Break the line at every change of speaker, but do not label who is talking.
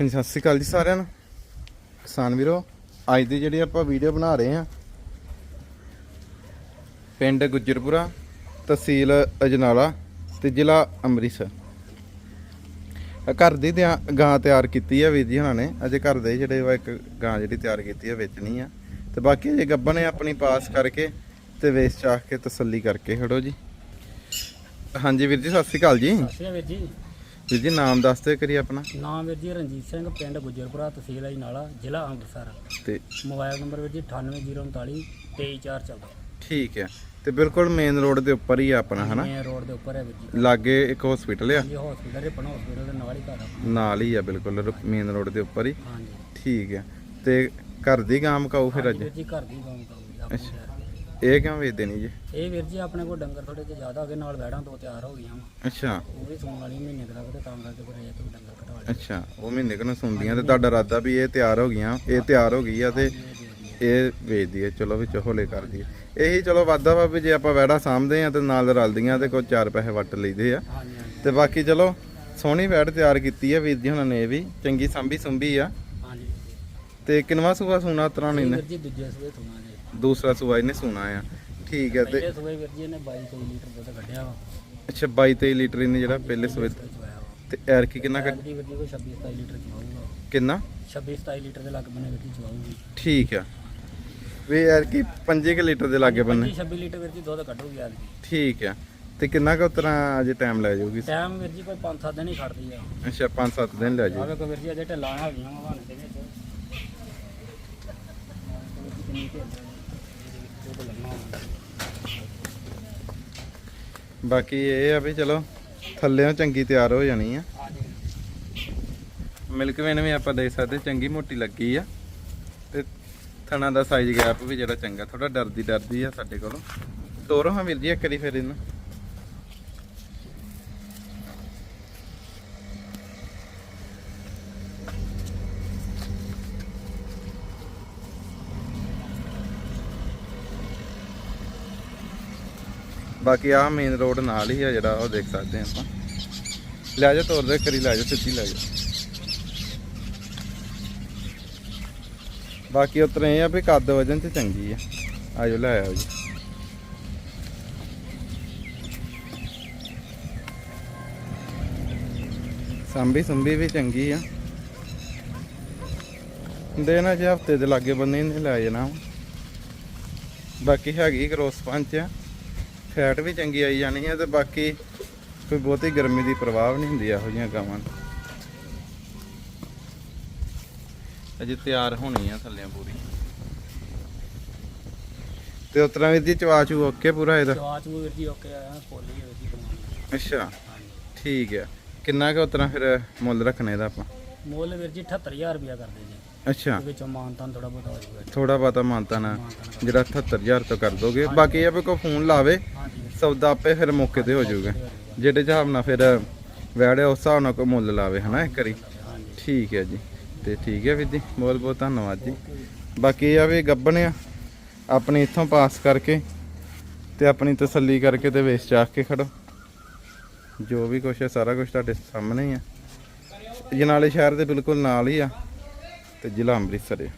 ਹਾਂਜੀ, ਸਤਿ ਸ਼੍ਰੀ ਅਕਾਲ ਜੀ ਸਾਰਿਆਂ ਨੂੰ। ਕਿਸਾਨ ਵੀਰੋ, ਅੱਜ ਦੀ ਜਿਹੜੀ ਆਪਾਂ ਵੀਡੀਓ ਬਣਾ ਰਹੇ ਹਾਂ, ਪਿੰਡ ਗੁੱਜਰਪੁਰਾ, ਤਹਿਸੀਲ ਅਜਨਾਲਾ ਤੇ ਜ਼ਿਲ੍ਹਾ ਅੰਮ੍ਰਿਤਸਰ। ਘਰ ਦੀ ਗਾਂ ਤਿਆਰ ਕੀਤੀ ਆ ਵੀਰ ਜੀ ਹੁਣਾਂ ਨੇ। ਅਜੇ ਘਰ ਦੇ ਜਿਹੜੇ ਵਾ ਇੱਕ ਗਾਂ ਜਿਹੜੀ ਤਿਆਰ ਕੀਤੀ ਆ, ਵੇਚਣੀ ਆ। ਤੇ ਬਾਕੀ ਅਜੇ ਗੱਬਨ ਨੇ ਆਪਣੀ ਪਾਸ ਕਰਕੇ ਤੇ ਵੇਚ ਚਾਹ ਕੇ ਤਸੱਲੀ ਕਰਕੇ, ਖੜੋ ਜੀ। ਹਾਂਜੀ ਵੀਰ ਜੀ, ਸਤਿ ਸ਼੍ਰੀ ਅਕਾਲ ਜੀ।
ਸਤਿ ਸ਼੍ਰੀ ਅਕਾਲ ਵੀਰ ਜੀ।
ਵੀਰ ਜੀ ਨਾਮ ਦੱਸ ਦਿਓ ਕਰੀ ਆਪਣਾ।
ਨਾਮ ਵੀਰ ਜੀ ਰਣਜੀਤ ਸਿੰਘ ਪਿੰਡ ਗੁਜਰਪੁਰਾ ਤਹਿਸੀਲ ਹੈ ਨਾਲਾ ਜ਼ਿਲ੍ਹਾ ਅੰਮ੍ਰਿਤਸਰ।
ਤੇ
ਮੋਬਾਈਲ ਨੰਬਰ ਵੀਰ ਜੀ 98039 23414
ਠੀਕ ਹੈ। ਤੇ ਬਿਲਕੁਲ ਮੇਨ ਰੋਡ ਦੇ ਉੱਪਰ ਹੀ ਆ ਆਪਣਾ ਹਨਾ?
ਮੇਨ ਰੋਡ ਦੇ ਉੱਪਰ ਹੈ ਵੀਰ ਜੀ।
ਲਾਗੇ ਇੱਕ ਹਸਪੀਟਲ ਆ।
ਜੀ ਹਸਪੀਟਲ ਰਿਪਨ ਹਸਪੀਟਲ ਦੇ ਨਾਲ ਹੀ ਘਰ ਆ।
ਨਾਲ ਹੀ ਆ ਬਿਲਕੁਲ ਮੇਨ ਰੋਡ ਦੇ ਉੱਪਰ ਹੀ।
ਹਾਂਜੀ।
ਠੀਕ ਹੈ। ਤੇ ਘਰ ਦੀ ਗਾਂ ਮਕਾਉ ਫਿਰ ਅੱਜ?
ਜੀ ਘਰ ਦੀ ਗਾਂ ਕਾਉ
ਅੱਛਾ। ਇਹ ਕਿਉਂ ਵੇਚਦੇ ਨਹੀਂ ਜੀ?
ਇਹ ਵੀਰ ਜੀ ਆਪਣੇ ਕੋਲ ਡੰਗਰ ਥੋੜੇ ਜਿਹਾ ਜ਼ਿਆਦਾ ਹੋ ਗਏ ਨਾਲ ਵੈੜਾਂ ਦੋ ਤਿਆਰ ਹੋ ਗਈਆਂ ਵਾਂ।
ਅੱਛਾ।
ਉਹ ਵੀ ਸੌਣ ਵਾਲੀ ਮਹੀਨੇ ਕੁ ਤੱਕ ਤੇ ਤਾਂ ਕਰਕੇ ਫਿਰ ਇਹ ਤੋਂ ਡੰਗਰ ਘਟਾ ਲਏ।
ਅੱਛਾ ਉਹ ਮਹੀਨੇ ਕੁ ਨੂੰ ਸੁਣਦੀਆਂ ਤੇ ਤੁਹਾਡਾ ਇਰਾਦਾ ਵੀ ਇਹ ਤਿਆਰ ਹੋ ਗਈਆਂ ਇਹ ਤਿਆਰ ਹੋ ਗਈ ਆ ਤੇ ਇਹ ਵੇਚਦੀ ਹੈ ਚਲੋ ਵਿੱਚ ਹੋਲੇ ਕਰਦੀ ਹੈ ਇਹੀ ਚਲੋ ਵਾਦਾ ਵਾ ਵੀ ਜੇ ਆਪਾਂ ਵੈੜਾ ਸਾਂਭਦੇ ਆ ਤੇ ਨਾਲ ਰਲਦੀਆਂ ਤੇ ਕੋਈ ਚਾਰ ਪੈਸੇ ਵੱਟ ਲਈਦੇ ਆ। ਤੇ ਬਾਕੀ ਚਲੋ ਸੋਹਣੀ ਵੈੜ ਤਿਆਰ ਕੀਤੀ ਹੈ ਵੀਰ ਜੀ ਹੁਣਾਂ ਨੇ ਇਹ ਵੀ। ਚੰਗੀ ਸੰਭੀ ਸੁੰਭੀ ਆ।
ਹਾਂਜੀ।
ਤੇ ਕਿਨਵਾ ਸੂਆ ਸੂਣਾ ਤਰਾਂ ਨੇ
ਵੀਰ ਜੀ ਦੂਜੇ ਸੂਏ ਸੁਣਾ
ਦੂਸਰਾ ਸੂਆ ਇਹਨੇ ਸੂਣਾ ਆ। ਠੀਕ ਹੈ ਤੇ
ਪਹਿਲੇ ਸੂਏ ਵੀਰ ਜੀ ਇਹਨੇ 22 23 ਲੀਟਰ ਦੁੱਧ ਕੱਢਿਆ ਵਾ।
ਅੱਛਾ 22 23 ਲੀਟਰ ਇਹਨੇ ਜਿਹੜਾ ਪਹਿਲੇ ਸੂਏ
ਤੇ
ਤੇ ਐਰਕੀ ਕਿੰਨਾ ਕੱਢ
ਐਤਕੀ ਵੀਰ ਜੀ ਕੋਈ 26 27 ਲੀਟਰ ਚਵਾਊਗਾ।
ਕਿੰਨਾ?
26 27 ਲੀਟਰ ਦੇ ਲੱਗ ਬਨੇ ਵੀਰ ਜੀ ਚਵਾਊਗੀ।
ਠੀਕ ਆ। ਵੀ ਐਰਕੀ 5 ਕਿ ਲੀਟਰ ਦੇ ਲਾਗੇ ਬੰਨੇ।
26 ਲੀਟਰ ਵੀਰ ਜੀ ਦੁੱਧ ਕੱਢੂਗੀ ਐਤਕੀ।
ਠੀਕ ਆ। ਤੇ ਕਿੰਨਾ ਕੁ ਉਤਰਾ ਅਜੇ ਟਾਈਮ ਲੈ ਜਾਊਗੀ?
ਟਾਈਮ ਵੀਰ ਜੀ ਕੋਈ 5-7 ਦਿਨ ਹੀ ਖੜਦੀ ਆ।
ਅੱਛਾ 5-7 ਦਿਨ ਲੈ ਜਾਊ
ਆਵੇ ਕੋ ਵੀਰ ਜੀ ਅਜੇ ਢਿੱਲਾਂ ਹੈਗੀਆਂ ਵਾ ਬਣ ਦੇ ਵਿੱਚ।
ਬਾਕੀ ਇਹ ਆ ਵੀ ਚਲੋ, ਥੱਲੇੋਂ ਚੰਗੀ ਤਿਆਰ ਹੋ ਜਾਣੀ ਆ। ਮਿਲਕ ਵੇਨ ਵੀ ਆਪਾਂ ਦੇਖ ਸਕਦੇ, ਚੰਗੀ ਮੋਟੀ ਲੱਗੀ ਆ। ਤੇ ਥਣਾ ਦਾ ਸਾਈਜ਼ ਗੈਪ ਵੀ ਜਿਹੜਾ ਚੰਗਾ ਥੋੜਾ ਡਰਦੀ ਡਰਦੀ ਆ ਸਾਡੇ ਕੋਲੋਂ। ਤੋਰੋ ਹਾਂ ਵੀਰ ਜੀ, ਇੱਕ ਵਾਰੀ ਫਿਰ ਇਹਨੂੰ। ਬਾਕੀ ਆਹ ਮੇਨ ਰੋਡ ਨਾਲ ਹੀ ਆ ਜਿਹੜਾ ਉਹ ਦੇਖ ਸਕਦੇ ਆ ਆਪਾਂ। ਲੈ ਜਾ ਤੋਰ ਦੇ ਕਰੀ ਲੈ ਜਾ ਸਿੱਧੀ ਲੈ ਜਾ ਬਾਕੀ ਉਤਰੇ ਆ ਵੀ ਕੱਦ ਵਜਨ ਤੇ ਚੰਗੀ ਆ। ਆਜੋ, ਲੈ ਆਓ ਜੀ। ਸੰਭੀ ਸੰਭੀ ਵੀ ਚੰਗੀ ਆ। ਦੇਣਾ ਜੇ ਹਫ਼ਤੇ ਦੇ ਲਾਗੇ ਬੰਨੇ ਨੇ ਲੈ ਜਾਣਾ ਬਾਕੀ ਹੈਗੀ ਕ੍ਰੋਸ ਪੰਚ ਆ। ਫੈਟ ਵੀ ਚੰਗੀ ਆਈ ਜਾਣੀ ਹੈ ਤੇ ਬਾਕੀ ਕੋਈ ਬਹੁਤੀ ਗਰਮੀ ਦੀ ਪ੍ਰਭਾਵ ਨਹੀਂ ਹੁੰਦੀ ਇਹੋ ਜਿਹੀਆਂ ਗਾਵਾਂ ਨੂੰ। ਅਜੇ ਤਿਆਰ ਹੋਣੀ ਆ ਥੱਲੇ ਪੂਰੀ। ਤੇ ਉਤਰਾ ਵੀ ਜੀ ਚਵਾਚੂ ਓਕੇ ਪੂਰਾ ਇਹਦਾ?
ਚਵਾ ਚੂ ਵੀਰ ਜੀ ਓਕੇ ਆ ਪੋਲੀ ਵੀਰ ਜੀ ਬਣਾਉਣੀ
ਅੱਛਾ। ਠੀਕ ਹੈ ਕਿੰਨਾ ਕੁ ਉਤਰਾ ਫਿਰ ਮੁੱਲ ਰੱਖਣਾ ਇਹਦਾ ਆਪਾਂ?
ਮੁੱਲ ਵੀਰ ਜੀ 78000 ਰੁਪਇਆ ਕਰਦੇ ਜੀ
ਅੱਛਾ।
ਵਿੱਚੋਂ ਮਾਨਤਾਨ ਥੋੜਾ ਬਹੁਤਾ ਹੋ ਜਾਊਗਾ।
ਥੋੜਾ ਬਾਤਾ ਮਾਨਤਾ ਨਾ ਜਿਹੜਾ 78000 ਤੋਂ ਕਰ ਦੋਗੇ। ਬਾਕੀ ਇਹ ਆ ਵੀ ਕੋਈ ਫੋਨ ਲਾਵੇ। ਸੌਦਾ ਆਪੇ ਫਿਰ ਮੌਕੇ ਤੇ ਹੋ ਜਾਊਗਾ। ਜਿਹੜੇ ਹਿਸਾਬ ਨਾਲ ਫਿਰ ਵੈੜੇ ਉਸ ਹਿਸਾਬ ਨਾਲ ਕੋਈ ਮੁੱਲ ਲਾਵੇ, ਹਨਾ, ਇੱਕ ਵਾਰੀ? ਠੀਕ ਹੈ ਜੀ। ਤੇ ਠੀਕ ਹੈ ਵੀਰ ਜੀ, ਬਹੁਤ ਬਹੁਤ ਧੰਨਵਾਦ ਜੀ। ਬਾਕੀ ਇਹ ਆ ਵੀ ਗੱਬਣ ਆ, ਆਪਣੀ ਇੱਥੋਂ ਪਾਸ ਕਰਕੇ ਤੇ ਆਪਣੀ ਤਸੱਲੀ ਕਰਕੇ ਤੇ ਵੇਚ ਚਾਕ ਕੇ ਖੜੋ। ਜੋ ਵੀ ਕੁਛ ਹੈ, ਸਾਰਾ ਕੁਝ ਤੁਹਾਡੇ ਸਾਹਮਣੇ ਹੀ ਆ। ਜਨਾਲੇ ਸ਼ਹਿਰ ਦੇ ਬਿਲਕੁਲ ਨਾਲ ਹੀ ਆ ਤੇ ਜ਼ਿਲ੍ਹਾ ਅੰਮ੍ਰਿਤਸਰ ਹੈ